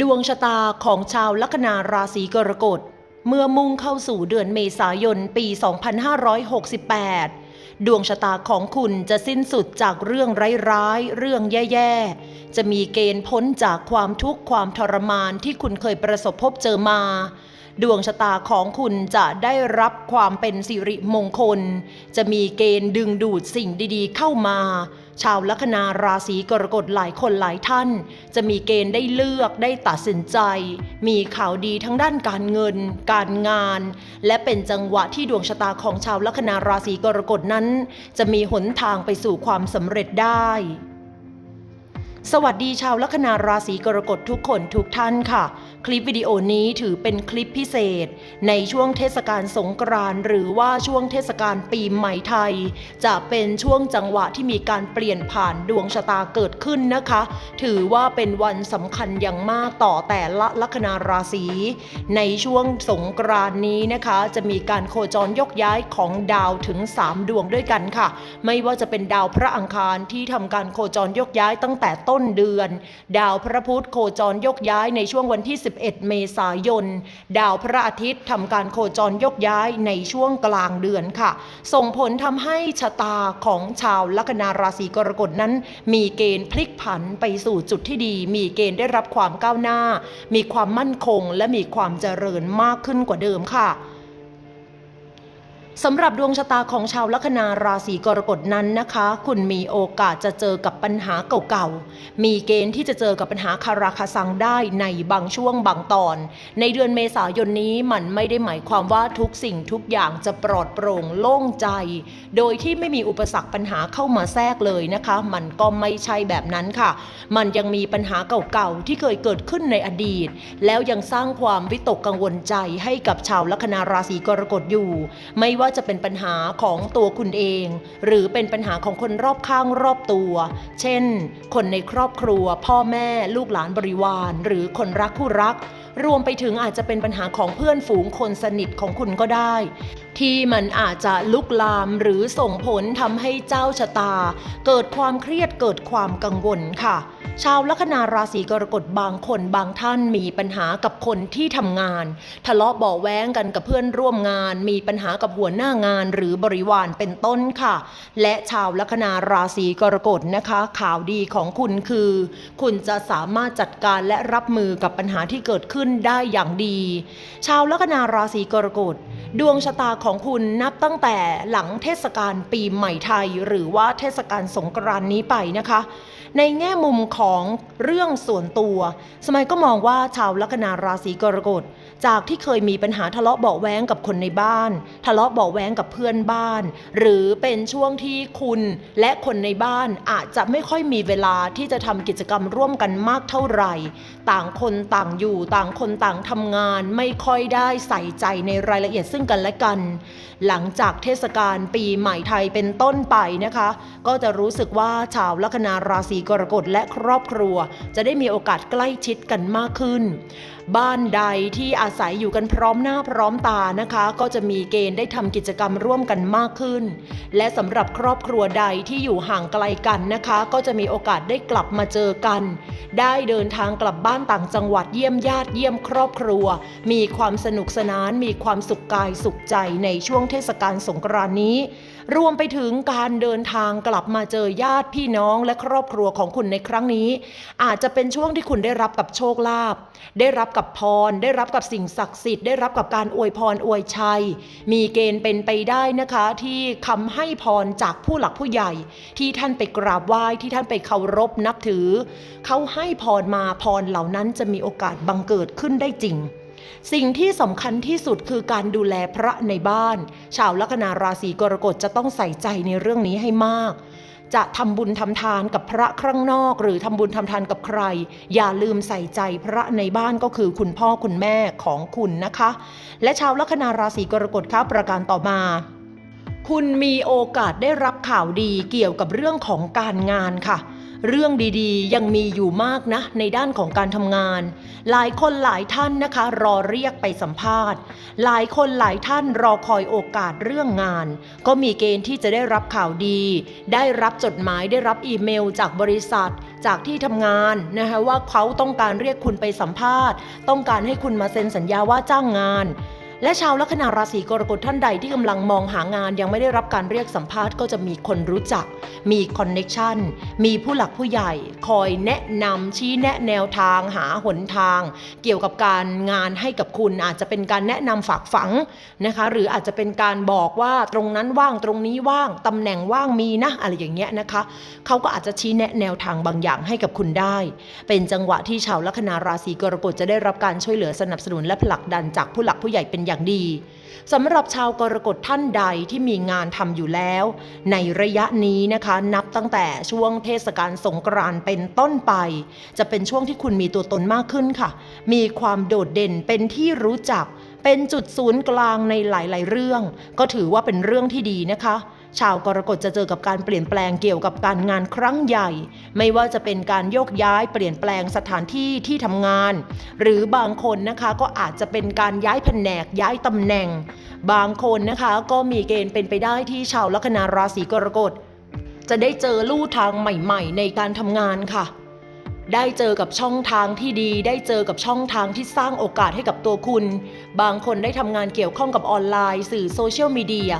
ดวงชะตาของชาวลัคนาราศีกรกฎ เมื่อมุ่งเข้าสู่เดือนเมษายนปี 2568 ดวงชะตาของคุณจะสิ้นสุดจากเรื่องร้ายๆ เรื่องแย่ๆ จะมีเกณฑ์พ้นจากความทุกข์ความทรมานที่คุณเคยประสบพบเจอมา ดวงชะตาของคุณจะได้รับความเป็นสิริมงคล จะมีเกณฑ์ดึงดูดสิ่งดีๆ เข้ามา ชาวลัคนาราศีกรกฎหลายคนหลายท่าน จะมีเกณฑ์ได้เลือกได้ตัดสินใจ มีข่าวดีทั้งด้านการเงิน การงาน และเป็นจังหวะที่ดวงชะตาของชาวลัคนาราศีกรกฎนั้น จะมีหนทางไปสู่ความสำเร็จได้สวัสดีชาวลัคนาราศีกรกฎทุกคนทุกท่านค่ะ คลิปวิดีโอนี้ถือเป็นคลิปพิเศษ ในช่วงเทศกาลสงกรานต์หรือว่าช่วงเทศกาลปีใหม่ไทย จะเป็นช่วงจังหวะที่มีการเปลี่ยนผ่านดวงชะตาเกิดขึ้นนะคะ ถือว่าเป็นวันสำคัญอย่างมากต่อแต่ละลัคนาราศี ในช่วงสงกรานต์นี้นะคะ จะมีการโคจรยกย้ายของดาวถึง 3 ดวงด้วยกันค่ะ ไม่ว่าจะเป็นดาวพระอังคารที่ทำการโคจรยกย้ายตั้งแต่ต้นเดือน ดาวพระพุธโคจรยกย้ายในช่วงวันที่11 เมษายน ดาวพระอาทิตย์ทำการโคจรยกย้ายในช่วงกลางเดือนค่ะ ส่งผลทำให้ชะตาของชาวลัคนาราศีกรกฎนั้น มีเกณฑ์พลิกผันไปสู่จุดที่ดี มีเกณฑ์ได้รับความก้าวหน้า มีความมั่นคงและมีความเจริญมากขึ้นกว่าเดิมค่ะ สำหรับดวงชะตาของชาวลัคนาราศีกรกฎนั้นนะคะ คุณมีโอกาสจะเจอกับปัญหาเก่าๆ มีเกณฑ์ที่จะเจอกับปัญหาคาราคาซังได้ในบางช่วงบางตอน ในเดือนเมษายนนี้มันไม่ได้หมายความว่าทุกสิ่งทุกอย่างจะปลอดโปร่งโล่งใจ โดยที่ไม่มีอุปสรรคปัญหาเข้ามาแทรกเลยนะคะ มันก็ไม่ใช่แบบนั้นค่ะ มันยังมีปัญหาเก่าๆที่เคยเกิดขึ้นในอดีต แล้วยังสร้างความวิตกกังวลใจให้กับชาวลัคนาราศีกรกฎอยู่ ไม่ว่าจะเป็นปัญหาของตัวคุณเอง หรือเป็นปัญหาของคนรอบข้างรอบตัว เช่น คนในครอบครัว พ่อแม่ ลูกหลานบริวาร หรือคนรักคู่รัก รวมไปถึงอาจจะเป็นปัญหาของเพื่อนฝูงคนสนิทของคุณก็ได้ ที่มันอาจจะลุกลามหรือส่งผลทำให้เจ้าชะตา เกิดความเครียดเกิดความกังวลค่ะ ชาวลัคนาราศีกรกฎบางคนบางท่านมีปัญหากับคนที่ทำงาน ทะเลาะเบาแว้งกันกับเพื่อนร่วมงาน มีปัญหากับหัวหน้างานหรือบริวารเป็นต้นค่ะ และชาวลัคนาราศีกรกฎนะคะ ข่าวดีของคุณคือ คุณจะสามารถจัดการและรับมือกับปัญหาที่เกิดขึ้นได้อย่างดี ชาวลัคนาราศีกรกฎดวงชะตาของของคุณนับตั้งแต่หลังเทศกาลปีใหม่ไทย หรือว่าเทศกาลสงกรานต์นี้ไปนะคะ ในแง่มุมของเรื่องส่วนตัว สมัยก็มองว่าชาวลัคนาราศีกรกฎ จากที่เคยมีปัญหาทะเลาะเบาแว้งกับคนในบ้าน ทะเลาะเบาแว้งกับเพื่อนบ้าน หรือเป็นช่วงที่คุณและคนในบ้านอาจจะไม่ค่อยมีเวลาที่จะทำกิจกรรมร่วมกันมากเท่าไหร่ ต่างคนต่างอยู่ต่างคนต่างทำงานไม่ค่อยได้ใส่ใจในรายละเอียดซึ่งกันและกัน หลังจากเทศกาลปีใหม่ไทยเป็นต้นไปนะคะ ก็จะรู้สึกว่าชาวลัคนาราศีกรกฎและครอบครัว จะได้มีโอกาสใกล้ชิดกันมากขึ้น บ้านใดที่อาศัยอยู่กันพร้อมหน้าพร้อมตานะคะ ก็จะมีเกณฑ์ได้ทำกิจกรรมร่วมกันมากขึ้น และสำหรับครอบครัวใดที่อยู่ห่างไกลกันนะคะ ก็จะมีโอกาสได้กลับมาเจอกัน ได้เดินทางกลับบ้านต่างจังหวัดเยี่ยมญาติเยี่ยมครอบครัว มีความสนุกสนานมีความสุขกายสุขใจในช่วงเทศกาลสงกรานต์นี้ รวมไปถึงการเดินทางกลับมาเจอญาติพี่น้องและครอบครัวของคุณในครั้งนี้ อาจจะเป็นช่วงที่คุณได้รับกับโชคลาภได้รับกับพร ได้รับกับสิ่งศักดิ์สิทธิ์ได้รับกับการอวยพรอวยชัย มีเกณฑ์เป็นไปได้นะคะที่คำให้พรจากผู้หลักผู้ใหญ่ ที่ท่านไปกราบไหว้ที่ท่านไปเคารพนับถือ เขาให้พรมาพรเหล่านั้นจะมีโอกาสบังเกิดขึ้นได้จริงสิ่งที่สำคัญที่สุดคือการดูแลพระในบ้าน ชาวลัคนาราศีกรกฎจะต้องใส่ใจในเรื่องนี้ให้มาก จะทำบุญทำทานกับพระข้างนอก หรือทำบุญทำทานกับใคร อย่าลืมใส่ใจพระในบ้านก็คือคุณพ่อคุณแม่ของคุณนะคะ และชาวลัคนาราศีกรกฎค่ะประการต่อมาคุณมีโอกาสได้รับข่าวดีเกี่ยวกับเรื่องของการงานค่ะ เรื่องดีๆ ยังมีอยู่มากนะ ในด้านของการทำงาน หลายคนหลายท่านนะคะ รอเรียกไปสัมภาษณ์ หลายคนหลายท่านรอคอยโอกาสเรื่องงาน ก็มีเกณฑ์ที่จะได้รับข่าวดี ได้รับจดหมายได้รับอีเมล จากบริษัท จากที่ทำงานนะคะว่าเขาต้องการเรียกคุณไปสัมภาษณ์ ต้องการให้คุณมาเซ็นสัญญาว่าจ้างงาน และชาวลัคนาราศีกรกฎท่านใดที่กำลังมองหางานยังไม่ได้รับการเรียกสัมภาษณ์ก็จะมีคนรู้จัก มีคอนเน็ชันมีผู้หลักผู้ใหญ่ คอยแนะนำชี้แนะแนวทางหาหนทาง เกี่ยวกับการงานให้กับคุณอาจจะเป็นการแนะนำฝากฝังนะคะ หรืออาจจะเป็นการบอกว่าตรงนั้นว่างตรงนี้ว่างตำแหน่งว่างมีนะอะไรอย่างเงี้ยนะคะเขาก็อาจจะชี้แนะแนวทางบางอย่างให้กับคุณได้ เป็นจังหวะที่ชาวลัคนาราศีกรกฎจะได้รับการช่วยเหลือสนับสนุนและผลักดันจากผู้หลักผู้ใหญ่เป็นอย่างดีสำหรับชาวกรกฎท่านใดที่มีงานทำอยู่แล้ว ในระยะนี้นะคะนับตั้งแต่ช่วงเทศกาลสงกรานต์เป็นต้นไป จะเป็นช่วงที่คุณมีตัวตนมากขึ้นค่ะ มีความโดดเด่นเป็นที่รู้จัก เป็นจุดศูนย์กลางในหลาย ๆ เรื่อง ก็ถือว่าเป็นเรื่องที่ดีนะคะ ชาวกรกฎจะเจอกับการเปลี่ยนแปลงเกี่ยวกับการงานครั้งใหญ่ ไม่ว่าจะเป็นการโยกย้ายเปลี่ยนแปลงสถานที่ที่ทำงาน หรือบางคนนะคะก็อาจจะเป็นการย้ายแผนกย้ายตำแหน่ง บางคนนะคะก็มีเกณฑ์เป็นไปได้ที่ชาวลัคนาราศีกรกฎจะได้เจอลู่ทางใหม่ ๆ ในการทำงานค่ะ ได้เจอกับช่องทางที่ดี ได้เจอกับช่องทางที่สร้างโอกาสให้กับตัวคุณ บางคนได้ทำงานเกี่ยวข้องกับออนไลน์ สื่อโซเชียลมีเดีย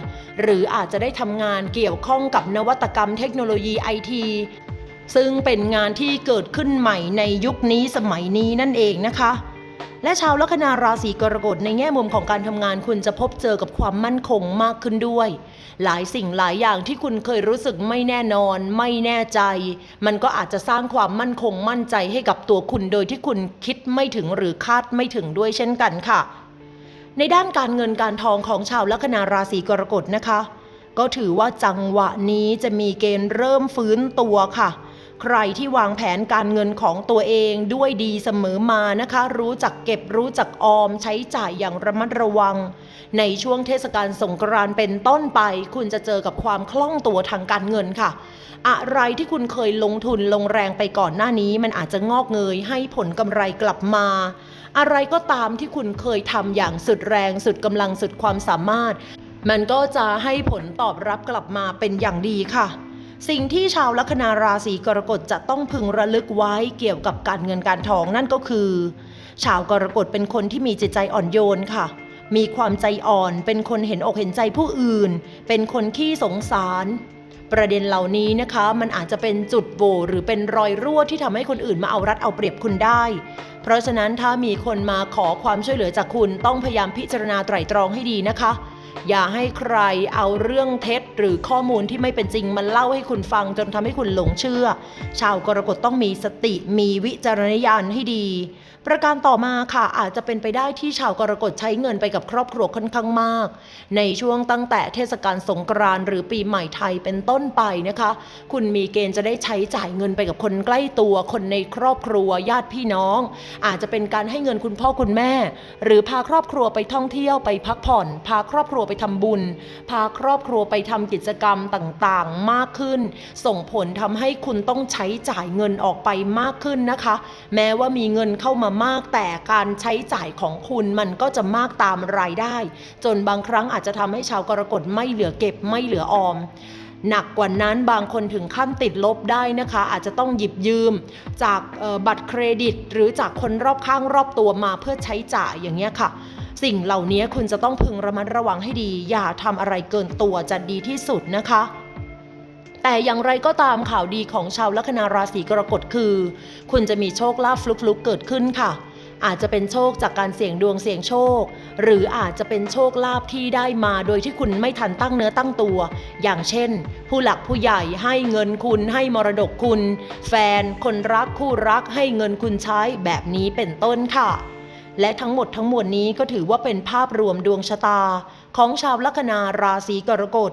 หรืออาจจะได้ทำงานเกี่ยวข้องกับนวัตกรรมเทคโนโลยีไอทีซึ่งเป็นงานที่เกิดขึ้นใหม่ในยุคนี้สมัยนี้นั่นเองนะคะ และชาวลัคนาราศีกรกฎในแง่มุมของการทำงานคุณจะพบเจอกับความมั่นคงมากขึ้นด้วย หลายสิ่งหลายอย่างที่คุณเคยรู้สึกไม่แน่นอน ไม่แน่ใจ มันก็อาจจะสร้างความมั่นคงมั่นใจให้กับตัวคุณโดยที่คุณคิดไม่ถึงหรือคาดไม่ถึงด้วยเช่นกันค่ะ ในด้านการเงินการทองของชาวลัคนาราศีกรกฎนะคะ ก็ถือว่าจังหวะนี้จะมีเกณฑ์เริ่มฟื้นตัวค่ะ ใครที่วางแผนการเงินของตัวเองด้วยดีเสมอมานะคะ รู้จักเก็บรู้จักออมใช้จ่ายอย่างระมัดระวัง ในช่วงเทศกาลสงกรานต์เป็นต้นไป คุณจะเจอกับความคล่องตัวทางการเงินค่ะ อะไรที่คุณเคยลงทุนลงแรงไปก่อนหน้านี้ มันอาจจะงอกเงยให้ผลกำไรกลับมา อะไรก็ตามที่คุณเคยทำอย่างสุดแรง สุดกำลังสุดความสามารถ มันก็จะให้ผลตอบรับกลับมาเป็นอย่างดีค่ะ สิ่งที่ชาวลัคนาราศีกรกฎจะต้องพึงระลึกไว้เกี่ยวกับการเงินการทองนั่นก็คือ ชาวกรกฎเป็นคนที่มีจิตใจอ่อนโยนค่ะ มีความใจอ่อน เป็นคนเห็นอกเห็นใจผู้อื่น เป็นคนขี้สงสาร ประเด็นเหล่านี้นะคะ มันอาจจะเป็นจุดโหว่หรือเป็นรอยรั่วที่ทำให้คนอื่นมาเอารัดเอาเปรียบคุณได้ เพราะฉะนั้นถ้ามีคนมาขอความช่วยเหลือจากคุณต้องพยายามพิจารณาไตร่ตรองให้ดีนะคะ อย่าให้ใครเอาเรื่องเท็จหรือข้อมูลที่ไม่เป็นจริงมาเล่าให้คุณฟังจนทำให้คุณหลงเชื่อ ชาวกรกฎต้องมีสติมีวิจารณญาณให้ดี ประการต่อมาค่ะอาจจะเป็นไปได้ที่ชาวกรกฎใช้เงินไปกับครอบครัวค่อนข้างมาก ในช่วงตั้งแต่เทศกาลสงกรานต์หรือปีใหม่ไทยเป็นต้นไปนะคะ คุณมีเกณฑ์จะได้ใช้จ่ายเงินไปกับคนใกล้ตัวคนในครอบครัวญาติพี่น้อง อาจจะเป็นการให้เงินคุณพ่อคุณแม่ หรือพาครอบครัวไปท่องเที่ยวไปพักผ่อน พาครอบครัวไปทำบุญ พาครอบครัวไปทำกิจกรรมต่างๆ มากขึ้น ส่งผลทำให้คุณต้องใช้จ่ายเงินออกไปมากขึ้นนะคะ แม้ว่ามีเงินเข้ามามากแต่การใช้จ่ายของคุณมันก็จะมากตามรายได้ จนบางครั้งอาจจะทำให้ชาวกรกฎไม่เหลือเก็บไม่เหลือออมหนักกว่านั้นบางคนถึงขั้นติดลบได้นะคะ อาจจะต้องหยิบยืมจากบัตรเครดิต หรือจากคนรอบข้างรอบตัวมาเพื่อใช้จ่ายอย่างเงี้ยค่ะ สิ่งเหล่านี้คุณจะต้องพึงระมัดระวังให้ดี อย่าทำอะไรเกินตัวจะดีที่สุดนะคะ แต่อย่างไรก็ตามข่าวดีของชาวลัคนาราศีกรกฎคือ คุณจะมีโชคลาภฟลุกๆเกิดขึ้นค่ะ อาจจะเป็นโชคจากการเสี่ยงดวงเสี่ยงโชค หรืออาจจะเป็นโชคลาภที่ได้มาโดยที่คุณไม่ทันตั้งเนื้อตั้งตัว อย่างเช่น ผู้หลักผู้ใหญ่ให้เงินคุณให้มรดกคุณ แฟน คนรักคู่รักให้เงินคุณใช้แบบนี้เป็นต้นค่ะและทั้งหมดทั้งมวลนี้ก็ถือว่าเป็นภาพรวมดวงชะตา ของชาวลัคนาราศีกรกฎ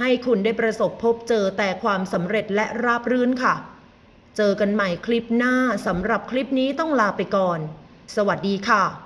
ให้คุณได้ประสบพบเจอแต่ความสำเร็จและราบรื่นค่ะ เจอกันใหม่คลิปหน้าสำหรับคลิปนี้ต้องลาไปก่อน สวัสดีค่ะ